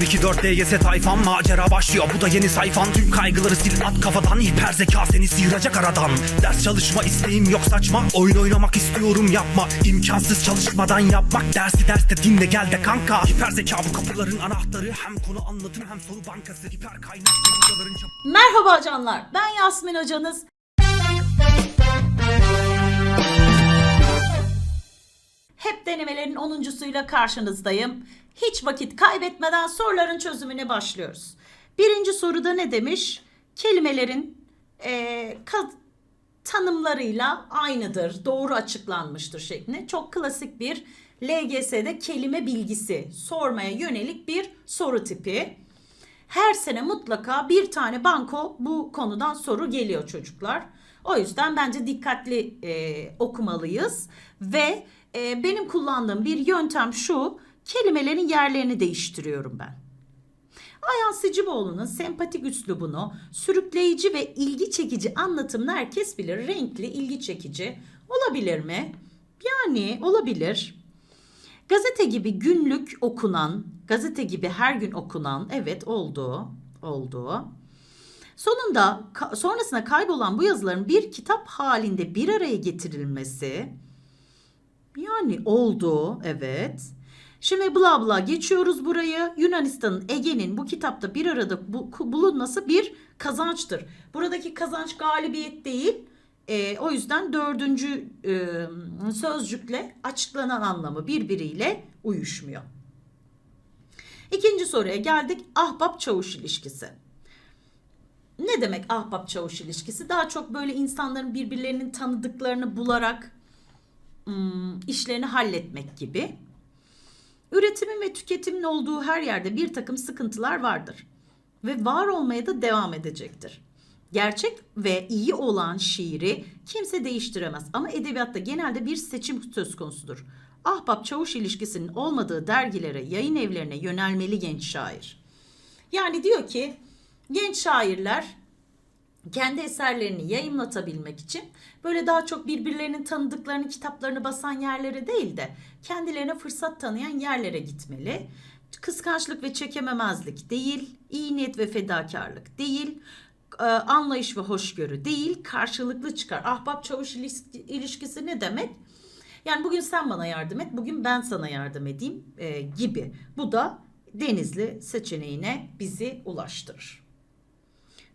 024 DGS tayfan macera başlıyor. Bu da yeni sayfan. Tüm kaygıları sil at kafadan. Hiper zeka seni sıyıracak aradan. Ders çalışma isteğim yok saçma. Oyun oynamak istiyorum yapma. İmkansız çalışmadan yapmak. Dersi derste dinle gel de kanka. Hiper zeka bu kapıların anahtarı. Hem konu anlatım hem soru bankası. Hiper kaynak Merhaba canlar. Ben Yasmin hocanız. Hep denemelerin 10.suyla karşınızdayım. Hiç vakit kaybetmeden soruların çözümüne başlıyoruz. Birinci soruda ne demiş? Kelimelerin ka- tanımlarıyla aynıdır, doğru açıklanmıştır şeklinde. Çok klasik bir LGS'de kelime bilgisi sormaya yönelik bir soru tipi. Her sene mutlaka bir tane banko bu konudan soru geliyor çocuklar. O yüzden bence dikkatli e, okumalıyız ve e, benim kullandığım bir yöntem şu kelimelerin yerlerini değiştiriyorum ben. Ayhan Siciboğlu'nun sempatik üslubunu, sürükleyici ve ilgi çekici anlatımını herkes bilir. Renkli, ilgi çekici olabilir mi? Yani olabilir. Gazete gibi günlük okunan, gazete gibi her gün okunan, evet oldu, oldu. Sonunda sonrasında kaybolan bu yazıların bir kitap halinde bir araya getirilmesi, yani oldu, evet. Şimdi bla bla geçiyoruz burayı. Yunanistan'ın Ege'nin bu kitapta bir arada bu- bulunması bir kazançtır. Buradaki kazanç galibiyet değil. E, o yüzden dördüncü e, sözcükle açıklanan anlamı birbiriyle uyuşmuyor. İkinci soruya geldik. Ahbap çavuş ilişkisi. Ne demek ahbap çavuş ilişkisi? Daha çok böyle insanların birbirlerinin tanıdıklarını bularak işlerini halletmek gibi. Üretimin ve tüketimin olduğu her yerde bir takım sıkıntılar vardır ve var olmaya da devam edecektir. Gerçek ve iyi olan şiiri kimse değiştiremez ama edebiyatta genelde bir seçim söz konusudur. Ahbap çavuş ilişkisinin olmadığı dergilere, yayın evlerine yönelmeli genç şair. Yani diyor ki genç şairler kendi eserlerini yayınlatabilmek için böyle daha çok birbirlerinin tanıdıklarını kitaplarını basan yerlere değil de kendilerine fırsat tanıyan yerlere gitmeli. Kıskançlık ve çekememezlik değil, iyi niyet ve fedakarlık değil, e, anlayış ve hoşgörü değil, karşılıklı çıkar. Ahbap çavuş ilişki- ilişkisi ne demek? Yani bugün sen bana yardım et, bugün ben sana yardım edeyim e, gibi. Bu da Denizli seçeneğine bizi ulaştırır.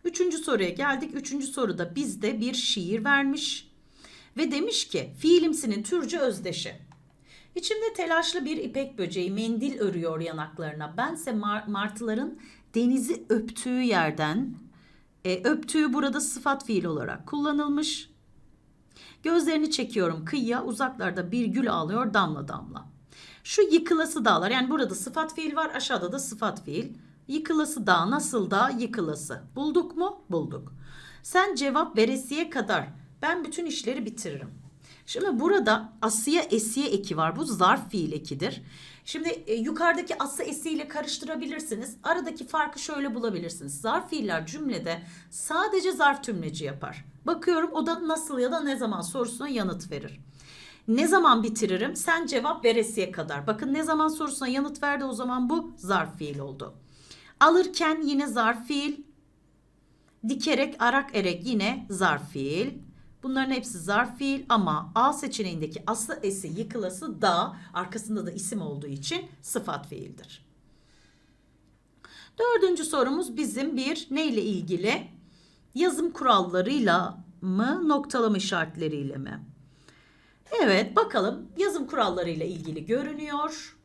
Üçüncü soruya geldik. Üçüncü soruda bizde bir şiir vermiş ve demiş ki fiilimsinin türcü özdeşi. İçimde telaşlı bir ipek böceği mendil örüyor yanaklarına. Bense mar- martıların denizi öptüğü yerden e, öptüğü burada sıfat fiil olarak kullanılmış. Gözlerini çekiyorum kıyıya uzaklarda bir gül ağlıyor damla damla. Şu yıkılası dağlar yani burada sıfat fiil var aşağıda da sıfat fiil. Yıkılası dağ nasıl dağ yıkılası. Bulduk mu? Bulduk. Sen cevap veresiye kadar ben bütün işleri bitiririm. Şimdi burada asıya esiye eki var. Bu zarf fiil ekidir. Şimdi e, yukarıdaki ası esiyle karıştırabilirsiniz. Aradaki farkı şöyle bulabilirsiniz. Zarf fiiller cümlede sadece zarf tümleci yapar. Bakıyorum o da nasıl ya da ne zaman sorusuna yanıt verir. Ne zaman bitiririm? Sen cevap veresiye kadar. Bakın ne zaman sorusuna yanıt verdi o zaman bu zarf fiil oldu. Alırken yine zarf fiil. Dikerek, arak erek yine zarf fiil. Bunların hepsi zarf fiil ama A seçeneğindeki aslı esi yıkılası da arkasında da isim olduğu için sıfat fiildir. Dördüncü sorumuz bizim bir neyle ilgili? Yazım kurallarıyla mı, noktalama işaretleriyle mi? Evet bakalım yazım kurallarıyla ilgili görünüyor.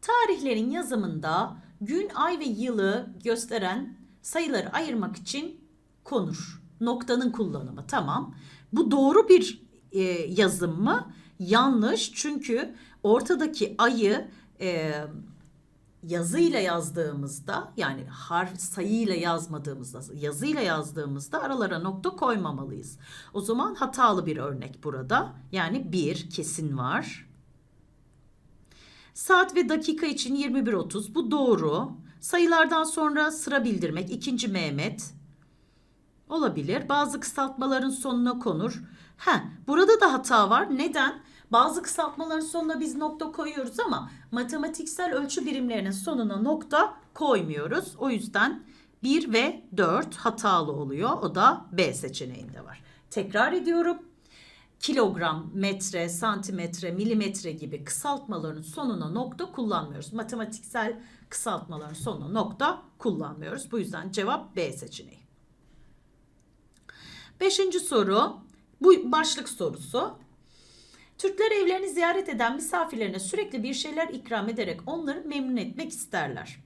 Tarihlerin yazımında gün, ay ve yılı gösteren sayıları ayırmak için konur. Noktanın kullanımı tamam. Bu doğru bir e, yazım mı? Yanlış çünkü ortadaki ayı e, yazıyla yazdığımızda yani harf sayıyla yazmadığımızda yazıyla yazdığımızda aralara nokta koymamalıyız. O zaman hatalı bir örnek burada. Yani bir kesin var. Saat ve dakika için 21.30 bu doğru. Sayılardan sonra sıra bildirmek ikinci Mehmet olabilir. Bazı kısaltmaların sonuna konur. Ha, burada da hata var. Neden? Bazı kısaltmaların sonuna biz nokta koyuyoruz ama matematiksel ölçü birimlerinin sonuna nokta koymuyoruz. O yüzden 1 ve 4 hatalı oluyor. O da B seçeneğinde var. Tekrar ediyorum. Kilogram, metre, santimetre, milimetre gibi kısaltmaların sonuna nokta kullanmıyoruz. Matematiksel kısaltmaların sonuna nokta kullanmıyoruz. Bu yüzden cevap B seçeneği. Beşinci soru. Bu başlık sorusu. Türkler evlerini ziyaret eden misafirlerine sürekli bir şeyler ikram ederek onları memnun etmek isterler.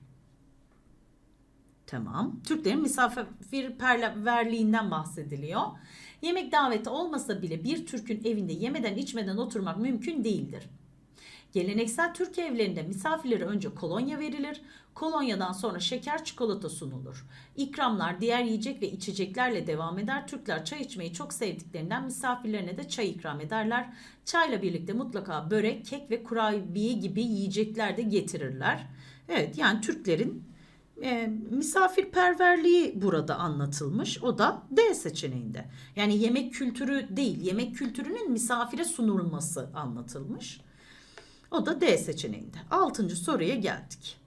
Tamam. Türklerin misafirperverliğinden bahsediliyor. Yemek daveti olmasa bile bir Türk'ün evinde yemeden içmeden oturmak mümkün değildir. Geleneksel Türk evlerinde misafirlere önce kolonya verilir. Kolonyadan sonra şeker çikolata sunulur. İkramlar diğer yiyecek ve içeceklerle devam eder. Türkler çay içmeyi çok sevdiklerinden misafirlerine de çay ikram ederler. Çayla birlikte mutlaka börek, kek ve kurabiye gibi yiyecekler de getirirler. Evet yani Türklerin e, misafirperverliği burada anlatılmış. O da D seçeneğinde. Yani yemek kültürü değil, yemek kültürünün misafire sunulması anlatılmış. O da D seçeneğinde. Altıncı soruya geldik.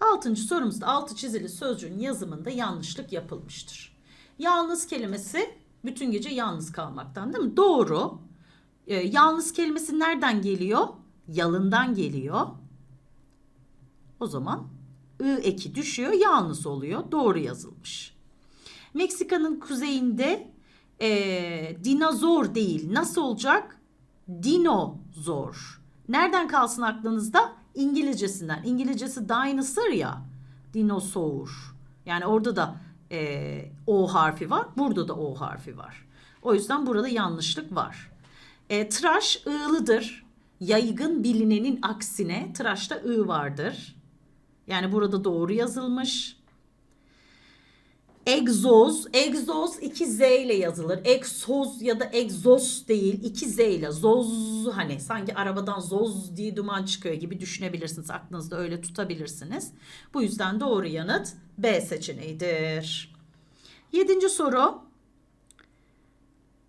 Altıncı sorumuzda altı çizili sözcüğün yazımında yanlışlık yapılmıştır. Yalnız kelimesi bütün gece yalnız kalmaktan değil mi? Doğru. E, yalnız kelimesi nereden geliyor? Yalından geliyor. O zaman ı eki düşüyor, yalnız oluyor. Doğru yazılmış. Meksika'nın kuzeyinde e, dinozor değil. Nasıl olacak? Dinozor. Nereden kalsın aklınızda? İngilizcesinden. İngilizcesi dinosaur ya. Dinosaur. Yani orada da e, O harfi var. Burada da O harfi var. O yüzden burada yanlışlık var. E, tıraş ığlıdır. Yaygın bilinenin aksine tıraşta ı vardır. Yani burada doğru yazılmış. Egzoz, egzoz iki z ile yazılır. Egzoz ya da egzoz değil, iki z ile. Zoz hani sanki arabadan zoz diye duman çıkıyor gibi düşünebilirsiniz. Aklınızda öyle tutabilirsiniz. Bu yüzden doğru yanıt B seçeneğidir. Yedinci soru.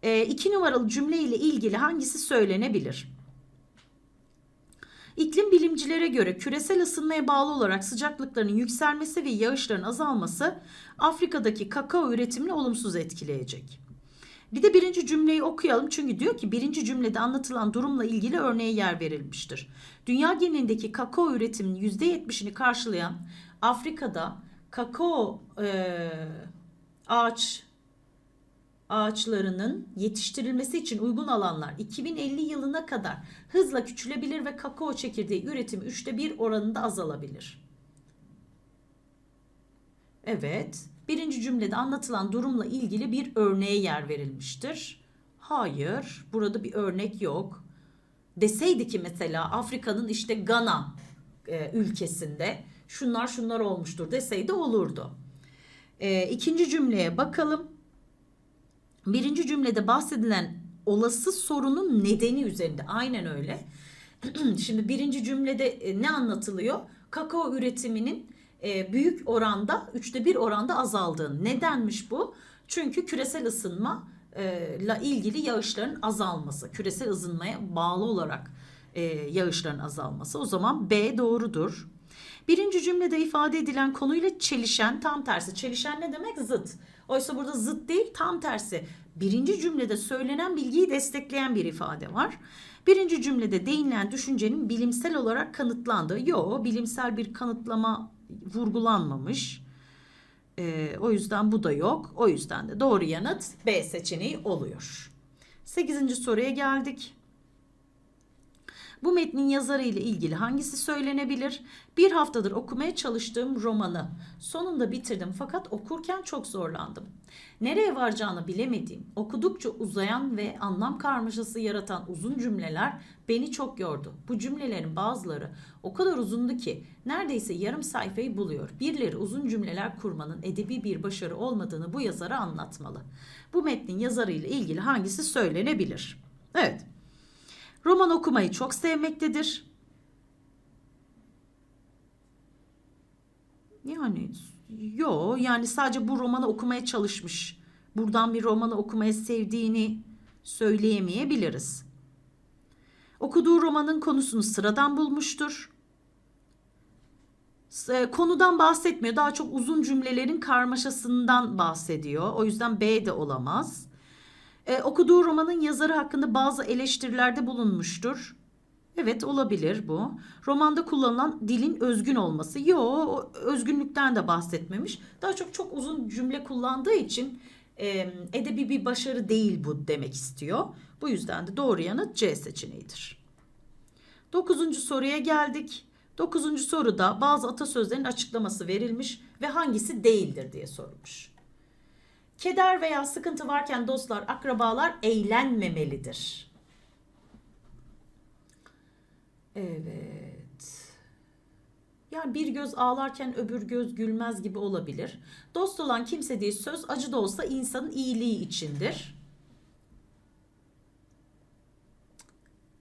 E, iki numaralı cümle ile ilgili hangisi söylenebilir? İklim bilimcilere göre küresel ısınmaya bağlı olarak sıcaklıkların yükselmesi ve yağışların azalması Afrika'daki kakao üretimini olumsuz etkileyecek. Bir de birinci cümleyi okuyalım çünkü diyor ki birinci cümlede anlatılan durumla ilgili örneğe yer verilmiştir. Dünya genelindeki kakao üretiminin %70'ini karşılayan Afrika'da kakao e, ağaç ağaçlarının yetiştirilmesi için uygun alanlar 2050 yılına kadar hızla küçülebilir ve kakao çekirdeği üretimi üçte bir oranında azalabilir. Evet, birinci cümlede anlatılan durumla ilgili bir örneğe yer verilmiştir. Hayır, burada bir örnek yok. Deseydi ki mesela Afrika'nın işte Gana e, ülkesinde şunlar şunlar olmuştur deseydi olurdu. E, ikinci cümleye bakalım. Birinci cümlede bahsedilen olası sorunun nedeni üzerinde. Aynen öyle. Şimdi birinci cümlede e, ne anlatılıyor? Kakao üretiminin e, büyük oranda, üçte bir oranda azaldığını. Nedenmiş bu? Çünkü küresel ısınma ile ilgili yağışların azalması, küresel ısınmaya bağlı olarak e, yağışların azalması. O zaman B doğrudur. Birinci cümlede ifade edilen konuyla çelişen tam tersi. Çelişen ne demek? Zıt. Oysa burada zıt değil tam tersi. Birinci cümlede söylenen bilgiyi destekleyen bir ifade var. Birinci cümlede değinilen düşüncenin bilimsel olarak kanıtlandığı. Yok bilimsel bir kanıtlama vurgulanmamış. Ee, o yüzden bu da yok. O yüzden de doğru yanıt B seçeneği oluyor. Sekizinci soruya geldik. Bu metnin yazarı ile ilgili hangisi söylenebilir? Bir haftadır okumaya çalıştığım romanı sonunda bitirdim fakat okurken çok zorlandım. Nereye varacağını bilemediğim, okudukça uzayan ve anlam karmaşası yaratan uzun cümleler beni çok yordu. Bu cümlelerin bazıları o kadar uzundu ki neredeyse yarım sayfayı buluyor. Birileri uzun cümleler kurmanın edebi bir başarı olmadığını bu yazara anlatmalı. Bu metnin yazarı ile ilgili hangisi söylenebilir? Evet. Roman okumayı çok sevmektedir. Yani yo yani sadece bu romanı okumaya çalışmış. Buradan bir romanı okumaya sevdiğini söyleyemeyebiliriz. Okuduğu romanın konusunu sıradan bulmuştur. S- Konudan bahsetmiyor. Daha çok uzun cümlelerin karmaşasından bahsediyor. O yüzden B de olamaz. Ee, okuduğu romanın yazarı hakkında bazı eleştirilerde bulunmuştur. Evet olabilir bu. Romanda kullanılan dilin özgün olması. Yo özgünlükten de bahsetmemiş. Daha çok çok uzun cümle kullandığı için e, edebi bir başarı değil bu demek istiyor. Bu yüzden de doğru yanıt C seçeneğidir. Dokuzuncu soruya geldik. Dokuzuncu soruda bazı atasözlerin açıklaması verilmiş ve hangisi değildir diye sorulmuş. Keder veya sıkıntı varken dostlar, akrabalar eğlenmemelidir. Evet. Yani bir göz ağlarken öbür göz gülmez gibi olabilir. Dost olan kimse değil söz acı da olsa insanın iyiliği içindir.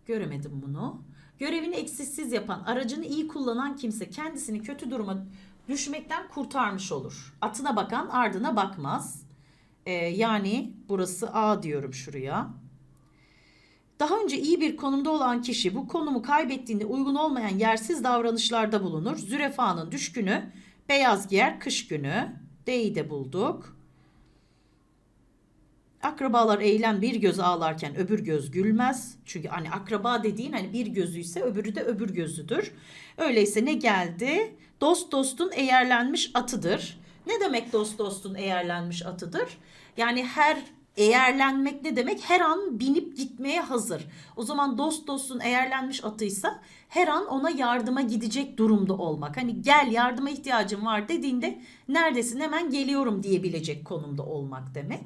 Göremedim bunu. Görevini eksiksiz yapan, aracını iyi kullanan kimse kendisini kötü duruma düşmekten kurtarmış olur. Atına bakan ardına bakmaz. Ee, yani burası A diyorum şuraya. Daha önce iyi bir konumda olan kişi bu konumu kaybettiğinde uygun olmayan yersiz davranışlarda bulunur. Zürefanın düşkünü, beyaz giyer kış günü. D'yi de bulduk. Akrabalar eğlen bir göz ağlarken öbür göz gülmez. Çünkü hani akraba dediğin hani bir gözü ise öbürü de öbür gözüdür. Öyleyse ne geldi? Dost dostun eğerlenmiş atıdır. Ne demek dost dostun eğerlenmiş atıdır? Yani her eğerlenmek ne demek? Her an binip gitmeye hazır. O zaman dost dostun eğerlenmiş atıysa her an ona yardıma gidecek durumda olmak. Hani gel yardıma ihtiyacım var dediğinde neredesin hemen geliyorum diyebilecek konumda olmak demek.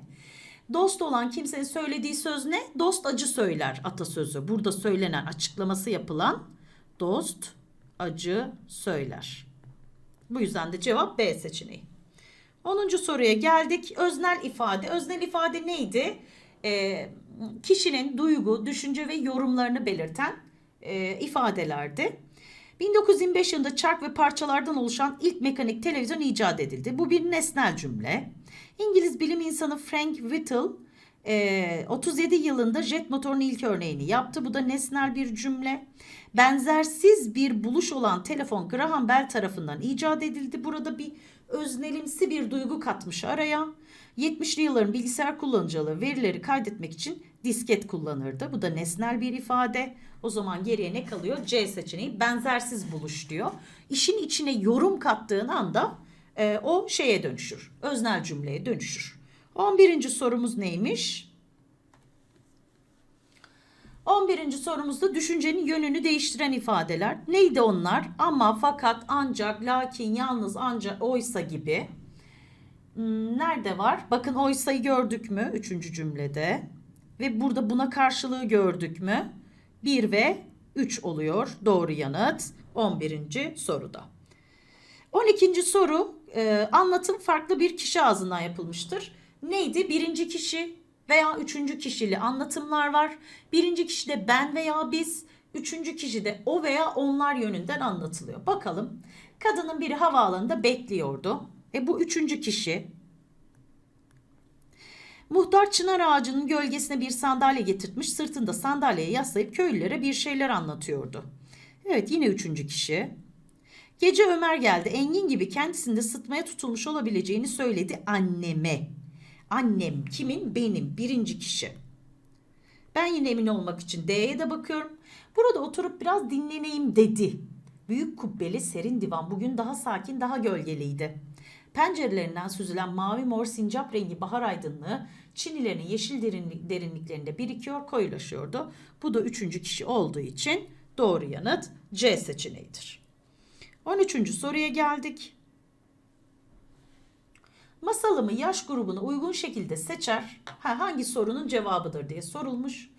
Dost olan kimsenin söylediği söz ne? Dost acı söyler atasözü. Burada söylenen açıklaması yapılan dost acı söyler. Bu yüzden de cevap B seçeneği. 10. soruya geldik. Öznel ifade. Öznel ifade neydi? Ee, kişinin duygu, düşünce ve yorumlarını belirten e, ifadelerdi. 1925 yılında çark ve parçalardan oluşan ilk mekanik televizyon icat edildi. Bu bir nesnel cümle. İngiliz bilim insanı Frank Whittle e, 37 yılında jet motorunun ilk örneğini yaptı. Bu da nesnel bir cümle. Benzersiz bir buluş olan telefon Graham Bell tarafından icat edildi. Burada bir öznelimsi bir duygu katmış araya. 70'li yılların bilgisayar kullanıcıları verileri kaydetmek için disket kullanırdı. Bu da nesnel bir ifade. O zaman geriye ne kalıyor? C seçeneği benzersiz buluş diyor. İşin içine yorum kattığın anda e, o şeye dönüşür. Öznel cümleye dönüşür. 11. sorumuz neymiş? 11. sorumuzda düşüncenin yönünü değiştiren ifadeler. Neydi onlar? Ama, fakat, ancak, lakin, yalnız, ancak, oysa gibi. Hmm, Nerede var? Bakın oysayı gördük mü? Üçüncü cümlede. Ve burada buna karşılığı gördük mü? 1 ve 3 oluyor. Doğru yanıt 11. soruda. 12. soru e, anlatım farklı bir kişi ağzından yapılmıştır. Neydi? Birinci kişi veya üçüncü kişili anlatımlar var. Birinci kişide ben veya biz, üçüncü kişide o veya onlar yönünden anlatılıyor. Bakalım kadının biri havaalanında bekliyordu. E bu üçüncü kişi Muhtar çınar ağacının gölgesine bir sandalye getirtmiş, sırtında sandalyeye yaslayıp köylülere bir şeyler anlatıyordu. Evet yine üçüncü kişi. Gece Ömer geldi. Engin gibi kendisinde sıtmaya tutulmuş olabileceğini söyledi anneme. Annem kimin? Benim. Birinci kişi. Ben yine emin olmak için D'ye de bakıyorum. Burada oturup biraz dinleneyim dedi. Büyük kubbeli serin divan bugün daha sakin, daha gölgeliydi. Pencerelerinden süzülen mavi mor sincap rengi bahar aydınlığı Çinilerin yeşil derinlik, derinliklerinde birikiyor, koyulaşıyordu. Bu da üçüncü kişi olduğu için doğru yanıt C seçeneğidir. 13. soruya geldik. Masalımı yaş grubuna uygun şekilde seçer. Ha, hangi sorunun cevabıdır diye sorulmuş.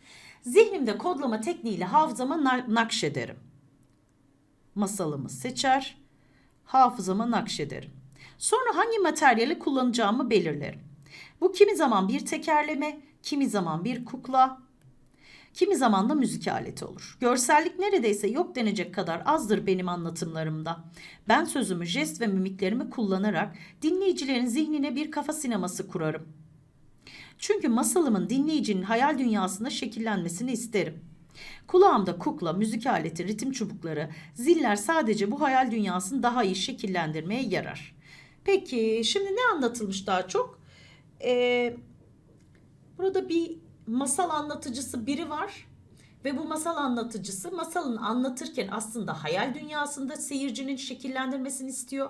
Zihnimde kodlama tekniğiyle hafızama na- nakşederim. Masalımı seçer, hafızama nakşederim. Sonra hangi materyali kullanacağımı belirlerim. Bu kimi zaman bir tekerleme, kimi zaman bir kukla, kimi zaman da müzik aleti olur. Görsellik neredeyse yok denecek kadar azdır benim anlatımlarımda. Ben sözümü, jest ve mimiklerimi kullanarak dinleyicilerin zihnine bir kafa sineması kurarım. Çünkü masalımın dinleyicinin hayal dünyasında şekillenmesini isterim. Kulağımda kukla, müzik aleti, ritim çubukları, ziller sadece bu hayal dünyasını daha iyi şekillendirmeye yarar. Peki şimdi ne anlatılmış daha çok? Ee, burada bir masal anlatıcısı biri var ve bu masal anlatıcısı masalını anlatırken aslında hayal dünyasında seyircinin şekillendirmesini istiyor.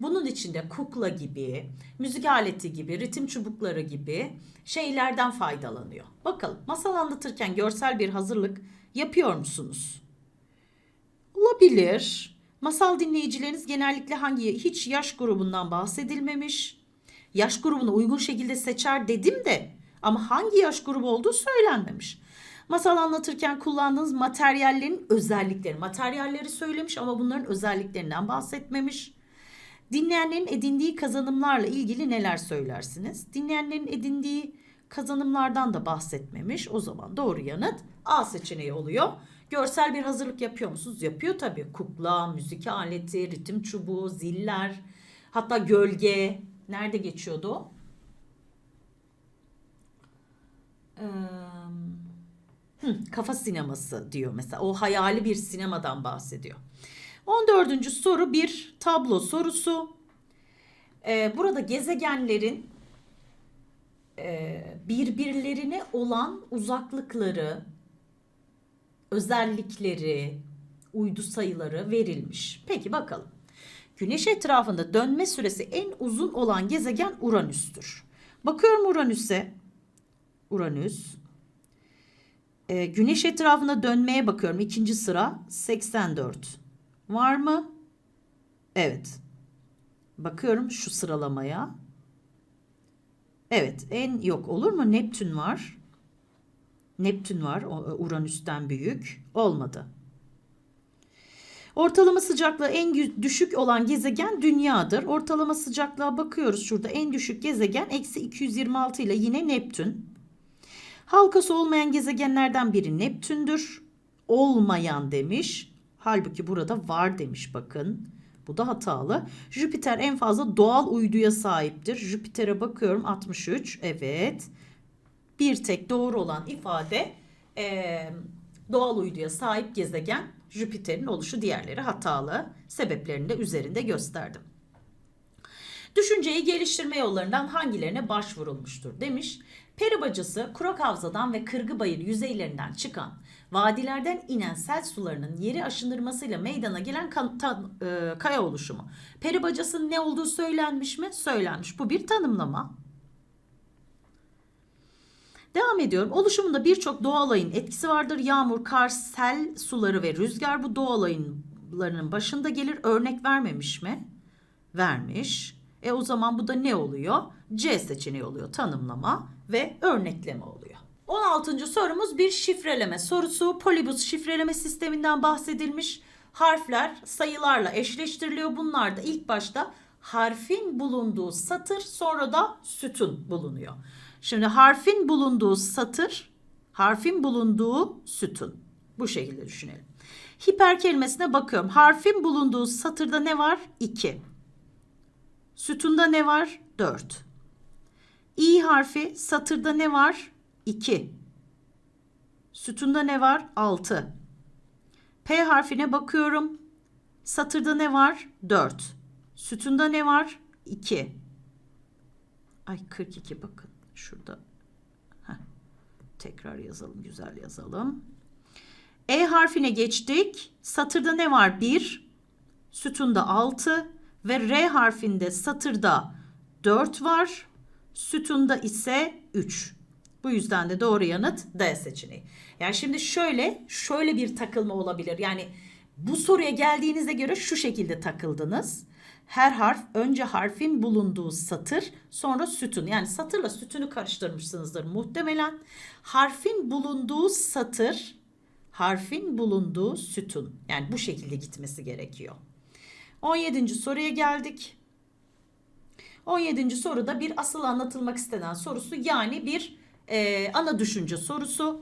Bunun içinde kukla gibi, müzik aleti gibi, ritim çubukları gibi şeylerden faydalanıyor. Bakalım masal anlatırken görsel bir hazırlık yapıyor musunuz? Olabilir. Masal dinleyicileriniz genellikle hangi hiç yaş grubundan bahsedilmemiş. Yaş grubunu uygun şekilde seçer dedim de ama hangi yaş grubu olduğu söylenmemiş. Masal anlatırken kullandığınız materyallerin özellikleri, materyalleri söylemiş ama bunların özelliklerinden bahsetmemiş. Dinleyenlerin edindiği kazanımlarla ilgili neler söylersiniz? Dinleyenlerin edindiği kazanımlardan da bahsetmemiş. O zaman doğru yanıt A seçeneği oluyor. Görsel bir hazırlık yapıyor musunuz? Yapıyor tabii. Kukla, müzik aleti, ritim çubuğu, ziller, hatta gölge. Nerede geçiyordu o? Ee, hı, kafa sineması diyor mesela. O hayali bir sinemadan bahsediyor. 14. soru bir tablo sorusu. Ee, burada gezegenlerin e, birbirlerine olan uzaklıkları, özellikleri, uydu sayıları verilmiş. Peki bakalım. Güneş etrafında dönme süresi en uzun olan gezegen Uranüs'tür. Bakıyorum Uranüs'e. Uranüs. Ee, güneş etrafında dönmeye bakıyorum. İkinci sıra 84. Var mı? Evet. Bakıyorum şu sıralamaya. Evet en yok olur mu? Neptün var. Neptün var Uranüs'ten büyük. Olmadı. Ortalama sıcaklığı en düşük olan gezegen Dünya'dır. Ortalama sıcaklığa bakıyoruz şurada. En düşük gezegen eksi 226 ile yine Neptün. Halkası olmayan gezegenlerden biri Neptün'dür. Olmayan demiş. Halbuki burada var demiş bakın. Bu da hatalı. Jüpiter en fazla doğal uyduya sahiptir. Jüpiter'e bakıyorum 63. Evet. Bir tek doğru olan ifade e, doğal uyduya sahip gezegen Jüpiter'in oluşu diğerleri hatalı. Sebeplerini de üzerinde gösterdim. Düşünceyi geliştirme yollarından hangilerine başvurulmuştur demiş. Peri bacası Kurak Havza'dan ve Kırgıbayır yüzeylerinden çıkan vadilerden inen sel sularının yeri aşındırmasıyla meydana gelen kan, ta, e, kaya oluşumu. Peri bacasının ne olduğu söylenmiş mi? Söylenmiş. Bu bir tanımlama. Devam ediyorum. Oluşumunda birçok doğal olayın etkisi vardır. Yağmur, kar, sel suları ve rüzgar bu doğal olayların başında gelir. Örnek vermemiş mi? Vermiş. E o zaman bu da ne oluyor? C seçeneği oluyor. Tanımlama ve örnekleme oluyor. 16. sorumuz bir şifreleme sorusu. Polybus şifreleme sisteminden bahsedilmiş. Harfler sayılarla eşleştiriliyor. Bunlar da ilk başta harfin bulunduğu satır sonra da sütun bulunuyor. Şimdi harfin bulunduğu satır, harfin bulunduğu sütun. Bu şekilde düşünelim. Hiper kelimesine bakıyorum. Harfin bulunduğu satırda ne var? 2. Sütunda ne var? 4. İ harfi satırda ne var? 2. Sütunda ne var? 6. P harfine bakıyorum. Satırda ne var? 4. Sütunda ne var? 2. Ay 42 bakın. Şurada. Heh. Tekrar yazalım. Güzel yazalım. E harfine geçtik. Satırda ne var? 1. Sütunda 6. Ve R harfinde satırda 4 var. Sütunda ise 3. Bu yüzden de doğru yanıt D seçeneği. Yani şimdi şöyle şöyle bir takılma olabilir. Yani bu soruya geldiğinize göre şu şekilde takıldınız. Her harf önce harfin bulunduğu satır sonra sütun. Yani satırla sütünü karıştırmışsınızdır muhtemelen. Harfin bulunduğu satır harfin bulunduğu sütun. Yani bu şekilde gitmesi gerekiyor. 17. soruya geldik. 17. soruda bir asıl anlatılmak istenen sorusu yani bir e, ana düşünce sorusu.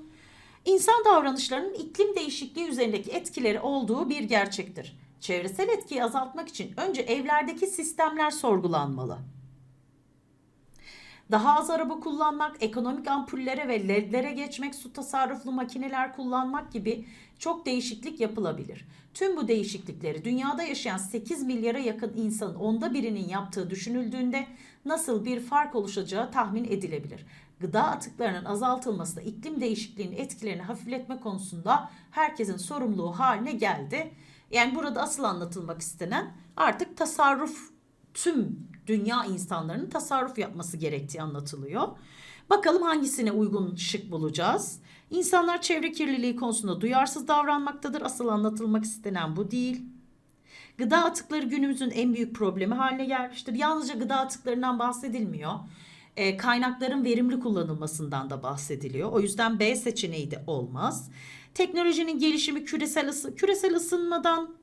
İnsan davranışlarının iklim değişikliği üzerindeki etkileri olduğu bir gerçektir. Çevresel etkiyi azaltmak için önce evlerdeki sistemler sorgulanmalı. Daha az araba kullanmak, ekonomik ampullere ve ledlere geçmek, su tasarruflu makineler kullanmak gibi çok değişiklik yapılabilir. Tüm bu değişiklikleri dünyada yaşayan 8 milyara yakın insanın onda birinin yaptığı düşünüldüğünde nasıl bir fark oluşacağı tahmin edilebilir. Gıda atıklarının azaltılması da iklim değişikliğinin etkilerini hafifletme konusunda herkesin sorumluluğu haline geldi. Yani burada asıl anlatılmak istenen artık tasarruf tüm dünya insanlarının tasarruf yapması gerektiği anlatılıyor. Bakalım hangisine uygun şık bulacağız. İnsanlar çevre kirliliği konusunda duyarsız davranmaktadır. Asıl anlatılmak istenen bu değil. Gıda atıkları günümüzün en büyük problemi haline gelmiştir. Yalnızca gıda atıklarından bahsedilmiyor. E, kaynakların verimli kullanılmasından da bahsediliyor. O yüzden B seçeneği de olmaz. Teknolojinin gelişimi küresel ısı, küresel ısınmadan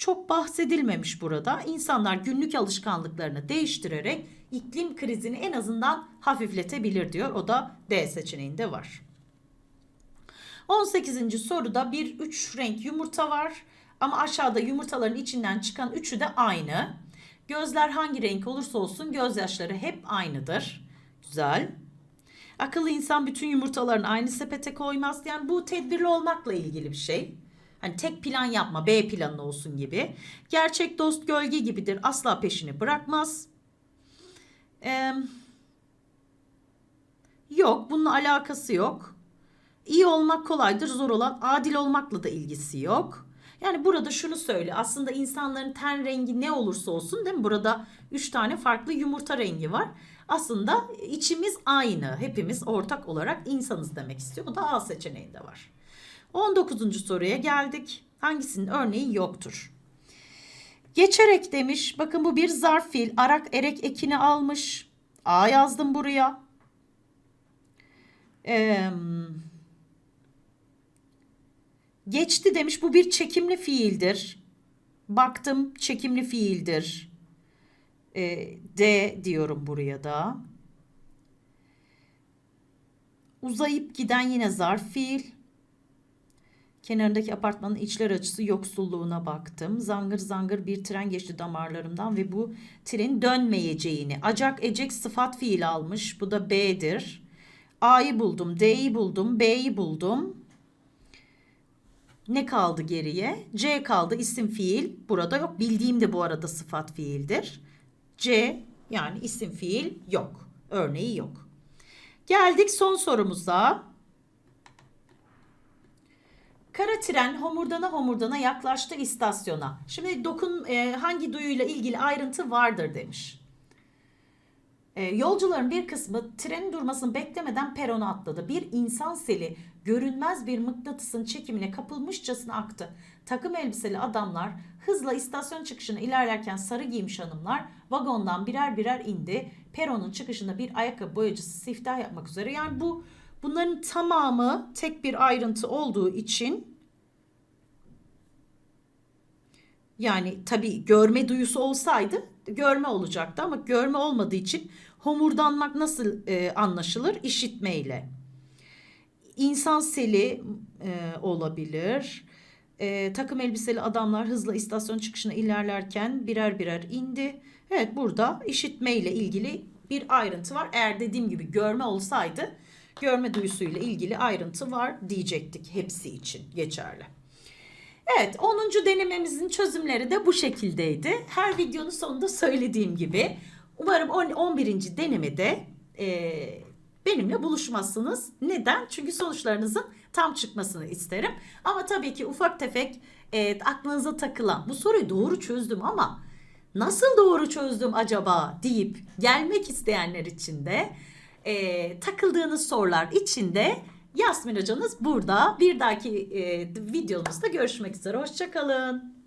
çok bahsedilmemiş burada. İnsanlar günlük alışkanlıklarını değiştirerek iklim krizini en azından hafifletebilir diyor. O da D seçeneğinde var. 18. soruda bir üç renk yumurta var. Ama aşağıda yumurtaların içinden çıkan üçü de aynı. Gözler hangi renk olursa olsun gözyaşları hep aynıdır. Güzel. Akıllı insan bütün yumurtalarını aynı sepete koymaz. Yani bu tedbirli olmakla ilgili bir şey. Hani tek plan yapma, B planın olsun gibi. Gerçek dost gölge gibidir. Asla peşini bırakmaz. Ee, yok, bununla alakası yok. İyi olmak kolaydır, zor olan adil olmakla da ilgisi yok. Yani burada şunu söyle. Aslında insanların ten rengi ne olursa olsun değil mi? Burada üç tane farklı yumurta rengi var. Aslında içimiz aynı. Hepimiz ortak olarak insanız demek istiyor. Bu da A seçeneğinde var. 19. soruya geldik. Hangisinin örneği yoktur? Geçerek demiş. Bakın bu bir zarf fiil. Arak erek ekini almış. A yazdım buraya. Eee Geçti demiş bu bir çekimli fiildir. Baktım çekimli fiildir. E, D diyorum buraya da. Uzayıp giden yine zarf fiil. Kenarındaki apartmanın içler açısı yoksulluğuna baktım. Zangır zangır bir tren geçti damarlarımdan ve bu tren dönmeyeceğini. Acak ecek sıfat fiil almış. Bu da B'dir. A'yı buldum, D'yi buldum, B'yi buldum. Ne kaldı geriye? C kaldı isim fiil. Burada yok. Bildiğim de bu arada sıfat fiildir. C yani isim fiil yok. Örneği yok. Geldik son sorumuza. Kara tren homurdana homurdana yaklaştı istasyona. Şimdi dokun e, hangi duyuyla ilgili ayrıntı vardır demiş. E, yolcuların bir kısmı trenin durmasını beklemeden perona atladı. Bir insan seli görünmez bir mıknatısın çekimine kapılmışçasına aktı. Takım elbiseli adamlar hızla istasyon çıkışına ilerlerken sarı giymiş hanımlar vagondan birer birer indi. Peronun çıkışında bir ayakkabı boyacısı siftah yapmak üzere. Yani bu bunların tamamı tek bir ayrıntı olduğu için yani tabii görme duyusu olsaydı görme olacaktı ama görme olmadığı için homurdanmak nasıl e, anlaşılır? İşitmeyle. İnsan seli e, olabilir. E, takım elbiseli adamlar hızla istasyon çıkışına ilerlerken birer birer indi. Evet burada işitmeyle ilgili bir ayrıntı var. Eğer dediğim gibi görme olsaydı görme duyusuyla ilgili ayrıntı var diyecektik hepsi için geçerli. Evet 10. denememizin çözümleri de bu şekildeydi. Her videonun sonunda söylediğim gibi umarım 11. denemede e, benimle buluşmazsınız. Neden? Çünkü sonuçlarınızın tam çıkmasını isterim. Ama tabii ki ufak tefek e, aklınıza takılan bu soruyu doğru çözdüm ama nasıl doğru çözdüm acaba deyip gelmek isteyenler için de e, takıldığınız sorular için de Yasmin hocanız burada. Bir dahaki e, videomuzda görüşmek üzere. Hoşçakalın.